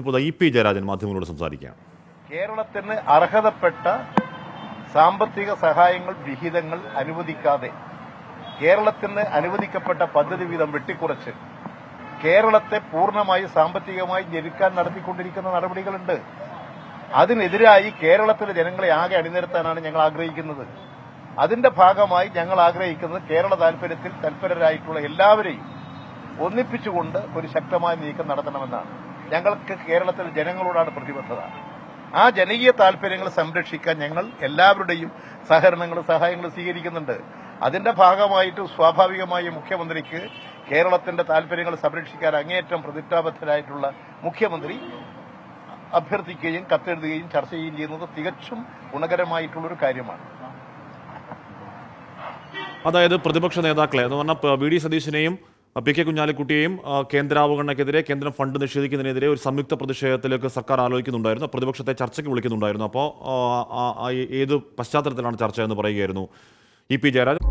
ഇപ്പോൾ E P Jayarajan മാധ്യമങ്ങളോട് സംസാരിക്കുകയാണ്. കേരളത്തിന് അർഹതപ്പെട്ട സാമ്പത്തിക സഹായങ്ങൾ വിഹിതങ്ങൾ അനുവദിക്കാതെ കേരളത്തിന് അനുവദിക്കപ്പെട്ട പദ്ധതി വീതം വെട്ടിക്കുറച്ച് കേരളത്തെ പൂർണമായി സാമ്പത്തികമായി ഞെരുക്കാൻ നടത്തിക്കൊണ്ടിരിക്കുന്ന നടപടികളുണ്ട്. അതിനെതിരായി കേരളത്തിലെ ജനങ്ങളെ ആകെ അണിനിരത്താനാണ് ഞങ്ങൾ ആഗ്രഹിക്കുന്നത്. അതിന്റെ ഭാഗമായി ഞങ്ങൾ ആഗ്രഹിക്കുന്നത് കേരള താൽപര്യത്തിൽ തൽപരരായിട്ടുള്ള എല്ലാവരെയും ഒന്നിപ്പിച്ചുകൊണ്ട് ഒരു ശക്തമായ നീക്കം നടത്തണമെന്നാണ്. ഞങ്ങൾക്ക് കേരളത്തിലെ ജനങ്ങളോടാണ് പ്രതിബദ്ധത. ആ ജനകീയ താൽപര്യങ്ങൾ സംരക്ഷിക്കാൻ ഞങ്ങൾ എല്ലാവരുടെയും സഹകരണങ്ങളും സഹായങ്ങളും സ്വീകരിക്കുന്നുണ്ട്. അതിന്റെ ഭാഗമായിട്ട് സ്വാഭാവികമായി മുഖ്യമന്ത്രിക്ക് കേരളത്തിന്റെ താൽപര്യങ്ങൾ സംരക്ഷിക്കാൻ അങ്ങേയറ്റം പ്രതിജ്ഞാബദ്ധരായിട്ടുള്ള മുഖ്യമന്ത്രി അഭ്യർത്ഥിക്കുകയും കത്തെഴുതുകയും ചർച്ച ചെയ്യുകയും ചെയ്യുന്നത് തികച്ചും ഗുണകരമായിട്ടുള്ളൊരു കാര്യമാണ്. അതായത് പ്രതിപക്ഷ നേതാക്കളെ എന്ന് പറഞ്ഞാൽ വി ഡി സതീശനെയും പി കെ കുഞ്ഞാലിക്കുട്ടിയെയും കേന്ദ്രാവഗണനക്കെതിരെ കേന്ദ്രം ഫണ്ട് നിഷേധിക്കുന്നതിനെതിരെ ഒരു സംയുക്ത പ്രതിഷേധത്തിലേക്ക് സർക്കാർ ആലോചിക്കുന്നുണ്ടായിരുന്നു. പ്രതിപക്ഷത്തെ ചർച്ചയ്ക്ക് വിളിക്കുന്നുണ്ടായിരുന്നു. അപ്പോൾ ഏത് പശ്ചാത്തലത്തിലാണ് ചർച്ച എന്ന് പറയുകയായിരുന്നു ഇ പി ജയരാജൻ.